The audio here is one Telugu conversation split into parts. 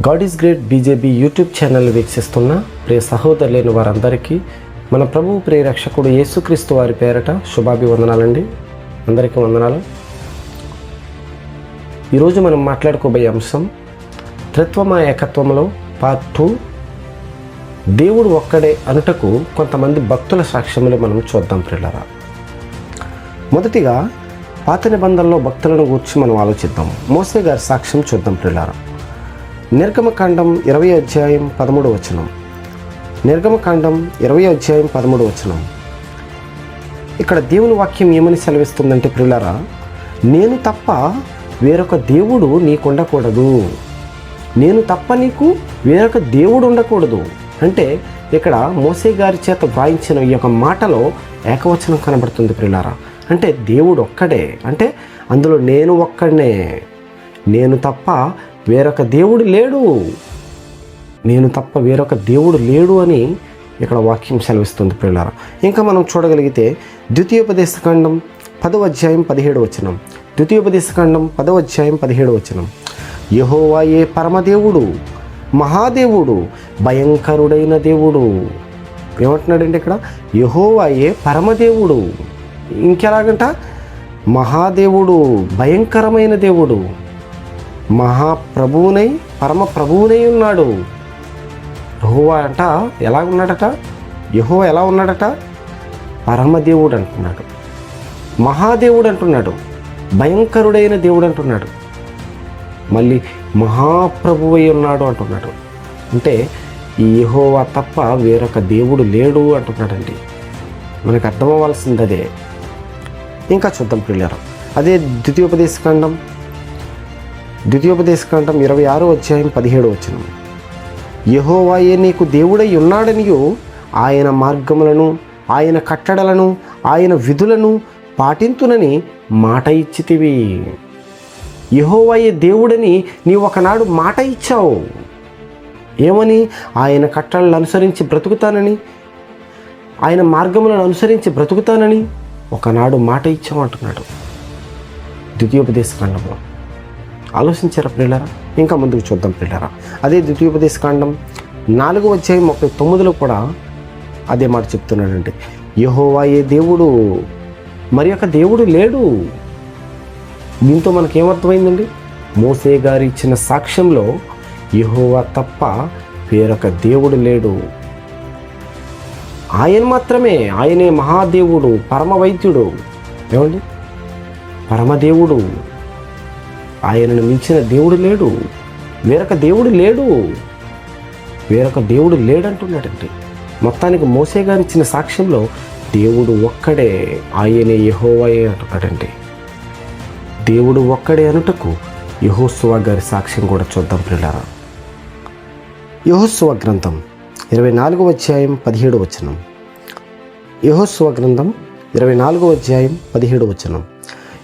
God is great BJP YouTube channel వీక్షిస్తున్న ప్రియ సహోదరులైన వారందరికీ మన ప్రభువు ప్రియరక్షకుడు యేసుక్రీస్తు వారి పేరట శుభాభివందనాలండి. అందరికీ వందనాలు. ఈరోజు మనం మాట్లాడుకోబోయే అంశం త్రిత్వమా ఏకత్వంలో పార్ట్ టూ దేవుడు ఒక్కడే అనుటకు కొంతమంది భక్తుల సాక్ష్యములు మనం చూద్దాం ప్రిల్లరా మొదటిగా పాత నిబంధనలో భక్తులను గురించి మనం ఆలోచిద్దాం. మోసే గారి సాక్ష్యం చూద్దాం ప్రిల్లారా నిర్గమకాండం ఇరవై అధ్యాయం పదమూడు వచనం. నిర్గమకాండం ఇరవై అధ్యాయం పదమూడు వచనం. ఇక్కడ దేవుని వాక్యం ఏమని సెలవిస్తుందంటే ప్రిల్లారా నేను తప్ప వేరొక దేవుడు నీకు ఉండకూడదు. నేను తప్ప నీకు వేరొక దేవుడు ఉండకూడదు. అంటే ఇక్కడ మోసే గారి చేత వ్రాయించిన ఈ యొక్క మాటలో ఏకవచనం కనబడుతుంది ప్రిలారా అంటే దేవుడు ఒక్కడే. అంటే అందులో నేను ఒక్కడనే. నేను తప్ప వేరొక దేవుడు లేడు. నేను తప్ప వేరొక దేవుడు లేడు అని ఇక్కడ వాక్యం సెలవిస్తుంది పిల్లరా ఇంకా మనం చూడగలిగితే ద్వితీయోపదేశకాండం పదవ అధ్యాయం పదిహేడు వచనం. ద్వితీయోపదేశకాండం పదవ అధ్యాయం పదిహేడు వచనం. యహోవాయే పరమదేవుడు? మహాదేవుడు భయంకరుడైన దేవుడు. ఏమంటున్నాడండి ఇక్కడ? యహోవాయే పరమదేవుడు? ఇంకెలాగంట? మహాదేవుడు భయంకరమైన దేవుడు. మహాప్రభువునై పరమ ప్రభువునై ఉన్నాడు. యహోవా అంట ఎలా ఉన్నాడట యహోవా ఎలా ఉన్నాడట పరమదేవుడు అంటున్నాడు మహాదేవుడు అంటున్నాడు భయంకరుడైన దేవుడు అంటున్నాడు మళ్ళీ మహాప్రభువై ఉన్నాడు అంటున్నాడు. అంటే ఈ యహోవా తప్ప వేరొక దేవుడు లేడు అంటున్నాడండి. మనకు అర్థమవ్వాల్సింది అదే ఇంకా చూద్దాం పిల్లలు అదే ద్వితీయోపదేశకాండం ద్వితీయోపదేశకాండం ఇరవై ఆరో అధ్యాయం పదిహేడు వచ్చిన యహోవాయే నీకు దేవుడై ఉన్నాడనియు ఆయన మార్గములను ఆయన కట్టడలను ఆయన విధులను పాటింతునని మాట ఇచ్చితివి. యహోవాయే దేవుడని నీ ఒకనాడు మాట ఇచ్చావు. ఏమని? ఆయన కట్టడలను అనుసరించి బ్రతుకుతానని ఆయన మార్గములను అనుసరించి బ్రతుకుతానని ఒకనాడు మాట ఇచ్చామంటున్నాడు ద్వితీయోపదేశకాండంలో ఆలోచించారా పిల్లరా ఇంకా ముందుకు చూద్దాం పిల్లరా అదే ద్వితీయోపదేశకాండం నాలుగు వచ్చే ముప్పై తొమ్మిదిలో కూడా అదే మాట చెప్తున్నాడంటే యహోవాయే దేవుడు మరి యొక్క దేవుడు లేడు. దీంతో మనకేమర్థమైందండి? మోసే గారు ఇచ్చిన సాక్ష్యంలో యహోవా తప్ప వేరొక దేవుడు లేడు. ఆయన మాత్రమే ఆయనే మహాదేవుడు పరమ వైద్యుడు ఏమండి? పరమదేవుడు. ఆయనను మించిన దేవుడు లేడు. వేరొక దేవుడు లేడు. వేరొక దేవుడు లేడంటున్నాడండి మొత్తానికి మోసే గారు ఇచ్చిన సాక్ష్యంలో దేవుడు ఒక్కడే ఆయనే యహోవయే అంటున్నాడండి దేవుడు ఒక్కడే అనుటకు యహోస్వ గారి సాక్ష్యం కూడా చూద్దాం పిల్లరా యహోస్వ గ్రంథం ఇరవై నాలుగో అధ్యాయం పదిహేడు వచనం. యహోస్వ గ్రంథం ఇరవై నాలుగో అధ్యాయం పదిహేడు వచనం.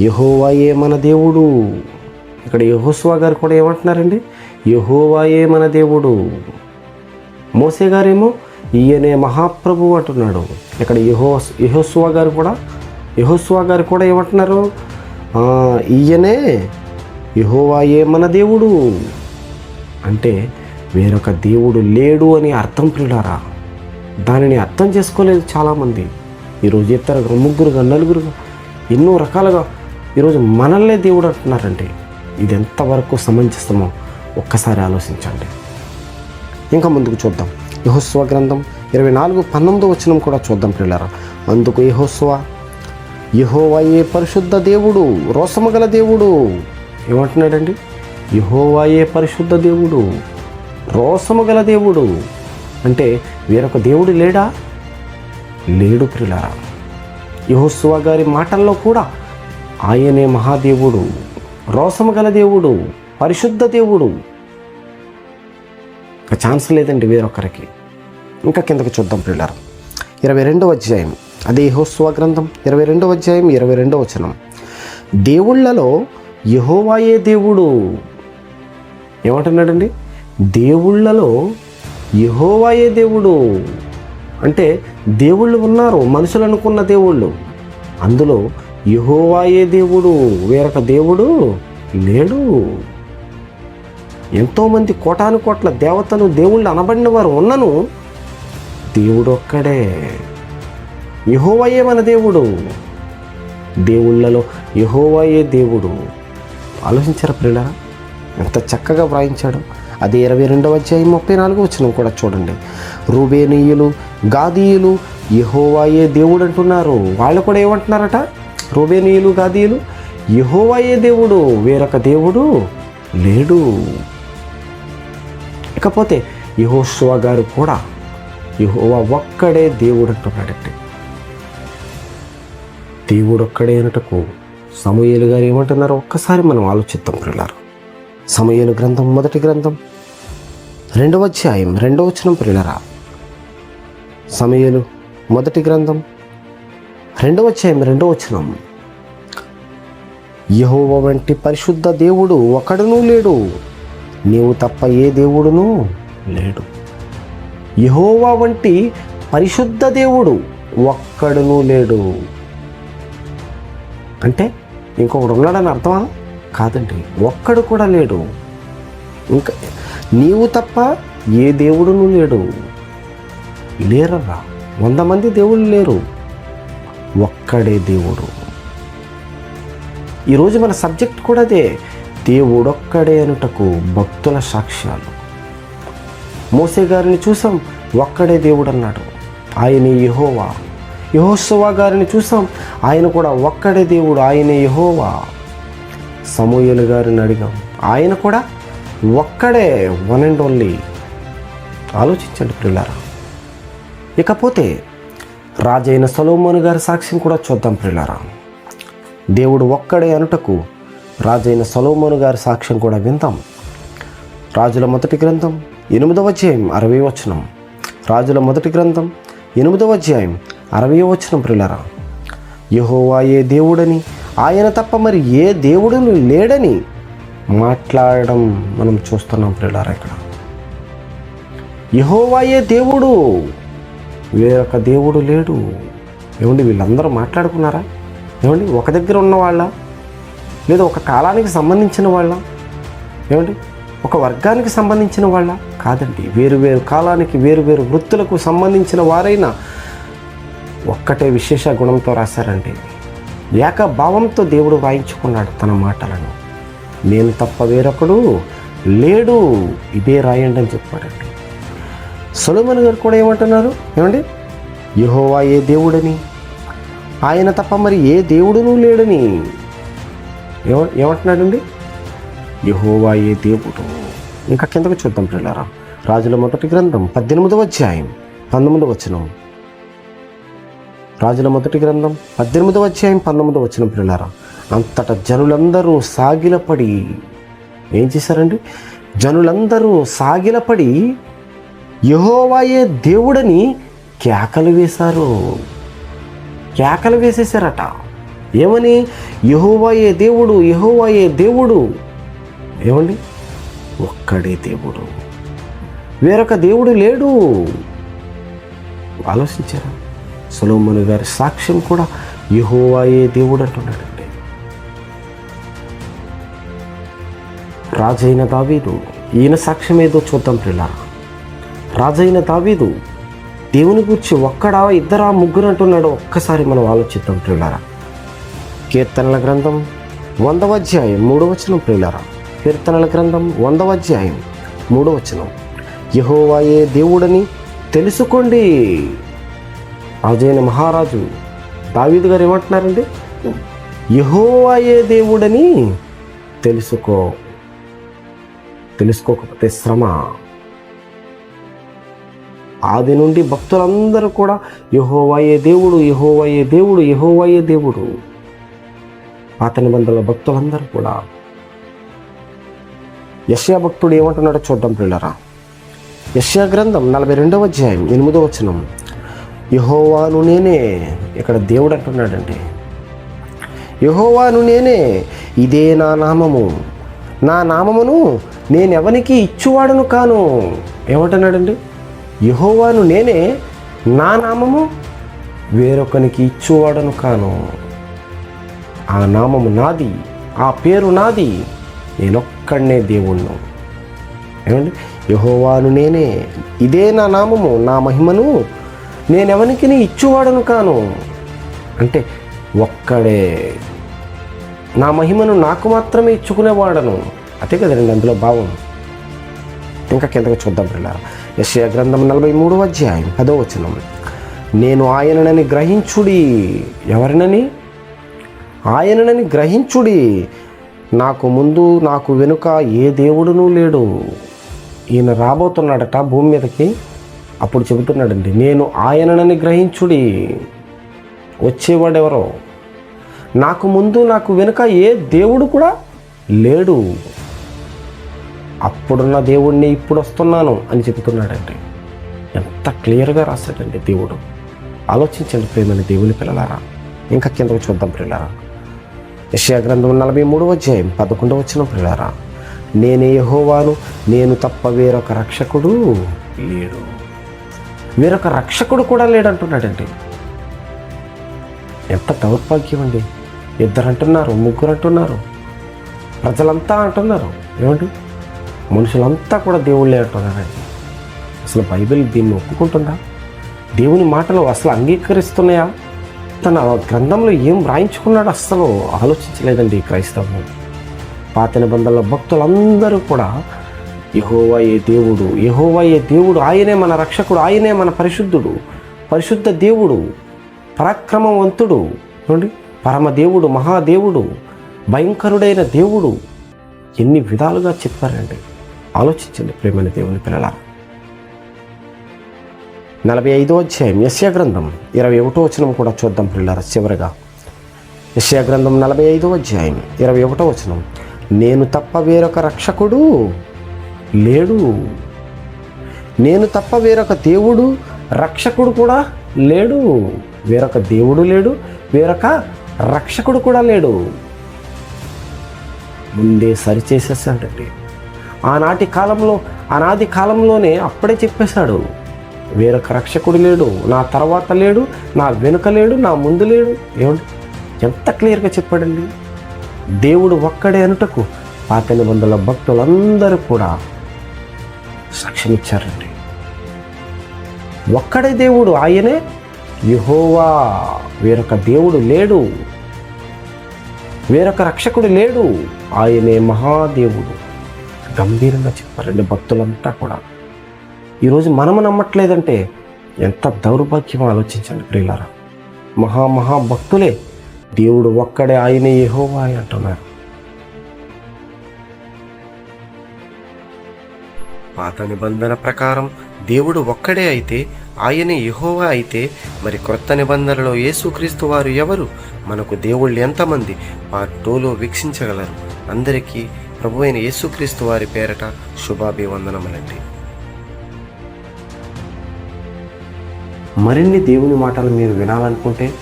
యహోవాయే మన దేవుడు? ఇక్కడ యహోస్వా గారు కూడా ఏమంటున్నారండి? యహోవాయే మన దేవుడు. మోసే గారేమో ఈయనే మహాప్రభు అంటున్నాడు. ఇక్కడ యహో యహోస్వా గారు కూడా యహోస్వా గారు కూడా ఏమంటున్నారు? ఈయనే యహోవాయే మన దేవుడు. అంటే వేరొక దేవుడు లేడు అని అర్థం పిల్లరా దానిని అర్థం చేసుకోలేదు చాలామంది. ఈరోజు ఇద్దరుగా ముగ్గురుగా నలుగురుగా ఎన్నో రకాలుగా ఈరోజు మనల్నే దేవుడు అంటున్నారండి. ఇది ఎంతవరకు సమంజసమో ఒక్కసారి ఆలోచించండి. ఇంకా ముందుకు చూద్దాం. యహోస్వ గ్రంథం ఇరవై నాలుగు పంతొమ్మిదో వచనం కూడా చూద్దాం పిల్లరా అందుకు యహోస్వ యహోవాయే పరిశుద్ధ దేవుడు రోసమగల దేవుడు. ఏమంటున్నాడండి? యహోవాయే పరిశుద్ధ దేవుడు రోసమగల దేవుడు. అంటే వేరొక దేవుడు లేడా? లేడు ప్రిలారా యహోస్వ గారి మాటల్లో కూడా ఆయనే మహాదేవుడు. రోసము గల దేవుడు పరిశుద్ధ దేవుడు. ఇంకా ఛాన్స్ లేదండి వేరొకరికి. ఇంకా కిందకి చూద్దాం పిల్లలు ఇరవై రెండవ అధ్యాయం. అదే యహోస్వ గ్రంథం. ఇరవై రెండవ అధ్యాయం ఇరవై రెండవ వచనం. దేవుళ్ళలో యహోవాయే దేవుడు. ఏమంటున్నాడండి? దేవుళ్ళలో యహోవాయే దేవుడు. అంటే దేవుళ్ళు ఉన్నారు మనుషులు అనుకున్న దేవుళ్ళు. అందులో యహోవాయే దేవుడు వేరొక దేవుడు లేడు. ఎంతోమంది కోటాను కోట్ల దేవతలు దేవుళ్ళు అనబడిన వారు ఉన్నను. దేవుడు ఒక్కడే. యహోవయే మన దేవుడు. దేవుళ్ళలో యహోవాయే దేవుడు. ఆలోచించారా ప్రియులారా? ఎంత చక్కగా వ్రాయించాడు. అది ఇరవై రెండవ అధ్యాయం ముప్పై నాలుగు వచ్చిన కూడా చూడండి. రూబేనీయులు గాదీయులు యహోవాయే దేవుడు అంటున్నారు. వాళ్ళు కూడా ఏమంటున్నారట? రూబేనీయులు గాదీయులు యహోవయే దేవుడు వేరొక దేవుడు లేడు. ఇకపోతే యహోశివ గారు కూడా యహోవా ఒక్కడే దేవుడు అంటున్నాడండి దేవుడు ఒక్కడే అనటకు సమూయేలు గారు ఏమంటున్నారో ఒక్కసారి మనం ఆలోచిద్దాం ప్రియులారు. సమూయేలు గ్రంథం మొదటి గ్రంథం రెండవ అధ్యాయం రెండవ వచనం ప్రియులరా. మొదటి గ్రంథం రెండవ అధ్యాయం రెండవ వచనం. యహోవ వంటి పరిశుద్ధ దేవుడు ఒకడునూ లేడు. నీవు తప్ప ఏ దేవుడును లేడు. యహోవా వంటి పరిశుద్ధ దేవుడు ఒక్కడునూ లేడు. అంటే ఇంకొకడు ఉన్నాడని అర్థమా? కాదండి ఒక్కడు కూడా లేడు. ఇంకా నీవు తప్ప ఏ దేవుడును లేడు. లేరరా? వంద మంది దేవుళ్ళు లేరు. ఒక్కడే దేవుడు. ఈరోజు మన సబ్జెక్ట్ కూడా అదే. దేవుడొక్కడే అనుటకు భక్తుల సాక్ష్యాలు. మోసే గారిని చూసాం ఒక్కడే దేవుడు అన్నాడు ఆయన యహోవా. యహోత్సవ గారిని చూసాం ఆయన కూడా ఒక్కడే దేవుడు ఆయన యహోవా. సమూహలు గారిని అడిగాం ఆయన కూడా ఒక్కడే వన్ అండ్ ఓన్లీ ఆలోచించండి పిల్లారా ఇకపోతే రాజైన సొలోమోను గారి సాక్ష్యం కూడా చూద్దాం ప్రిలారా దేవుడు ఒక్కడే అనుటకు రాజైన సొలోమోను గారి సాక్ష్యం కూడా విందాం. రాజుల మొదటి గ్రంథం ఎనిమిదవ అధ్యాయం అరవై వచనం. రాజుల మొదటి గ్రంథం ఎనిమిదవ అధ్యాయం అరవై వచనం ప్రిలరా యహోవాయే దేవుడని ఆయన తప్ప మరి ఏ దేవుడును లేడని మాట్లాడడం మనం చూస్తున్నాం ప్రిలారా ఇక్కడ. యహోవాయే దేవుడు? వేరొక దేవుడు లేడు. ఏమండి వీళ్ళందరూ మాట్లాడుకున్నారా? ఏమండి ఒక దగ్గర ఉన్న వాళ్ళ? లేదా ఒక కాలానికి సంబంధించిన వాళ్ళ? ఏమండి ఒక వర్గానికి సంబంధించిన వాళ్ళ? కాదండి వేరు వేరు కాలానికి వేరు వేరు వృత్తులకు సంబంధించిన వారైనా ఒక్కటే విశేష గుణంతో రాశారండి. ఏకభావంతో దేవుడు వాయించుకున్నాడు తన మాటలను. నేను తప్ప వేరొకడు లేడు. ఇదే రాయండి అని చెప్పాడండి సొలమన్ గారు కూడా ఏమంటున్నారు? ఏమండి? యహోవా ఏ దేవుడని? ఆయన తప్ప మరి ఏ దేవుడునూ లేడని. ఏమ ఏమంటున్నాడండి? యహోవా ఏ దేవుడు. ఇంకా కిందకు చూద్దాం పిల్లరా రాజుల మొదటి గ్రంథం పద్దెనిమిదవ అధ్యాయం పంతొమ్మిదవ వచనం. రాజుల మొదటి గ్రంథం పద్దెనిమిదవ అధ్యాయం పంతొమ్మిదవ వచనం పిల్లరా అంతటా జనులందరూ సాగిలపడి ఏం చేశారండి? జనులందరూ సాగిలపడి యహోవాయే దేవుడని కేకలు వేశారు. కేకలు వేసేసారట ఏమని? యహోవాయే దేవుడు యహోవాయే దేవుడు. ఏమండి? ఒక్కడే దేవుడు. వేరొక దేవుడు లేడు. ఆలోచించారా? సొలోమను గారి సాక్ష్యం కూడా యహోవాయే దేవుడు అంటున్నాడండి. రాజైన దావీదు ఈయన సాక్ష్యం ఏదో చూద్దాం పిల్ల రాజైన దావీదు దేవుని గురించి ఒక్కడా ఇద్దరా ముగ్గురు అంటున్నాడు ఒక్కసారి మనం ఆలోచిద్దాం ప్రియులారా. కీర్తనల గ్రంథం వందవ అధ్యాయం మూడవ వచనం ప్రియులారా. కీర్తనల గ్రంథం వందవ అధ్యాయం మూడవ వచనం. యహోవాయే దేవుడని తెలుసుకోండి. రాజైన మహారాజు దావీదు గారు ఏమంటున్నారండి? యహోవాయే దేవుడని తెలుసుకో తెలుసుకోకపోతే శ్రమ. ఆది నుండి భక్తులందరూ కూడా యహోవాయే దేవుడు యహోవాయే దేవుడు యహోవాయే దేవుడు. పాత నిబంధనల భక్తులందరూ కూడా. యశ్యా భక్తుడు ఏమంటున్నాడో చూద్దాం పిల్లరా యశ్యా గ్రంథం నలభై రెండవ అధ్యాయం ఎనిమిదో వచనం. యహోవాను నేనే ఇక్కడ దేవుడు అంటున్నాడండి యహోవాను నేనే ఇదే నా నామము. నా నామమును నేనెవనికి ఇచ్చువాడను కాను? ఏమంటున్నాడండి? యహోవాను నేనే నా నామము వేరొకనికి ఇచ్చువాడను కాను. ఆ నామము నాది ఆ పేరు నాది నేనొక్కడనే దేవుణ్ణు. ఏమండి? యహోవాను నేనే ఇదే నా నామము నా మహిమను నేనెవనికి ఇచ్చువాడను కాను. అంటే ఒక్కడే నా మహిమను నాకు మాత్రమే ఇచ్చుకునేవాడను. అదే కదండి అందులో భావం. ఇంకా కిందకి చూద్దాం పిల్ల యశయ గ్రంథం నలభై మూడో అధ్యాయం పదో వచనం. నేను ఆయననని గ్రహించుడి ఎవరినని? ఆయననని గ్రహించుడి. నాకు ముందు నాకు వెనుక ఏ దేవుడునూ లేడు. ఈయన రాబోతున్నాడట భూమి మీదకి. అప్పుడు చెబుతున్నాడండి నేను ఆయననని గ్రహించుడి. వచ్చేవాడెవరో? నాకు ముందు నాకు వెనుక ఏ దేవుడు కూడా లేడు. అప్పుడున్న దేవుణ్ణి ఇప్పుడు వస్తున్నాను అని చెబుతున్నాడండి. ఎంత క్లియర్గా రాశాడండి దేవుడు. ఆలోచించండి ప్రేమని దేవుని పిల్లలారా. ఇంకా కిందకు చూద్దాం పిల్లలారా యెషయా గ్రంథం నలభై మూడవ అధ్యాయం పదకొండవ వచ్చిన పిల్లలారా నేనే యహోవాను నేను తప్ప వేరొక రక్షకుడు లేడు. వేరొక రక్షకుడు కూడా లేడంటున్నాడండి. ఎంత దౌర్భాగ్యం అండి. ఇద్దరు అంటున్నారు ముగ్గురు అంటున్నారు ప్రజలంతా అంటున్నారు. ఏమండి? మనుషులంతా కూడా దేవుళ్ళే అంటున్నారండి అసలు బైబిల్ దీన్ని ఒప్పుకుంటుందా? దేవుని మాటలు అసలు అంగీకరిస్తున్నాయా? తన గ్రంథంలో ఏం వ్రాయించుకున్నాడో అస్సలు ఆలోచించలేదండి క్రైస్తవం పాత నిబంధనల భక్తులందరూ కూడా యహోవా ఏ దేవుడు యహోవా ఏ దేవుడు ఆయనే మన రక్షకుడు ఆయనే మన పరిశుద్ధుడు పరిశుద్ధ దేవుడు పరాక్రమవంతుడు చూడండి పరమదేవుడు మహాదేవుడు భయంకరుడైన దేవుడు. ఎన్ని విధాలుగా చెప్పారండి. ఆలోచించండి ప్రేమైన దేవుని పిల్లల నలభై ఐదో అధ్యాయం యశ్యా గ్రంథం ఇరవై ఒకటో వచనం కూడా చూద్దాం పిల్లల చివరిగా. యశ్యా గ్రంథం నలభై ఐదో అధ్యాయం ఇరవై ఒకటో వచనం. నేను తప్ప వేరొక రక్షకుడు లేడు. నేను తప్ప వేరొక దేవుడు రక్షకుడు కూడా లేడు. వేరొక దేవుడు లేడు వేరొక రక్షకుడు కూడా లేడు. ముందే సరిచేసేసాడండి ఆనాటి కాలంలో ఆనాది కాలంలోనే అప్పుడే చెప్పేశాడు వేరొక రక్షకుడు లేడు నా తర్వాత లేడు నా వెనుక లేడు నా ముందు లేడు. ఏమండి? ఎంత క్లియర్గా చెప్పాడండి? దేవుడు ఒక్కడే అనుటకు పాత నిబంధనల భక్తులందరూ కూడా సాక్ష్యం ఇచ్చారండి. ఒక్కడే దేవుడు ఆయనే యహోవా. వేరొక దేవుడు లేడు. వేరొక రక్షకుడు లేడు. ఆయనే మహాదేవుడు. గంభీరంగా చెప్పారండి భక్తులంతా కూడా. ఈరోజు మనము నమ్మట్లేదంటే ఎంత దౌర్భాగ్యం ఆలోచించండి ప్రియులారా. మహా మహా భక్తులే దేవుడు ఒక్కడే ఆయనే ఏహోవా అని అంటున్నారు. పాత నిబంధన ప్రకారం దేవుడు ఒక్కడే అయితే ఆయనే యహోవా అయితే మరి క్రొత్త నిబంధనలో యేసుక్రీస్తు వారు ఎవరు? మనకు దేవుళ్ళు ఎంతమంది? పార్ట్ టోలో వీక్షించగలరు. అందరికీ ప్రభు అయిన యేసుక్రీస్తు వారి పేరట శుభాభివందనములండి. మరిన్ని దేవుని మాటలు మీరు వినాలనుకుంటే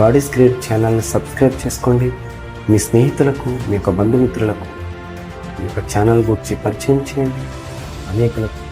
గాడ్ గ్రేట్ ఛానల్ని సబ్స్క్రైబ్ చేసుకోండి. మీ స్నేహితులకు మీ యొక్క బంధుమిత్రులకు మీ యొక్క ఛానల్ గురించి పరిచయం చేయండి. అనేకులకు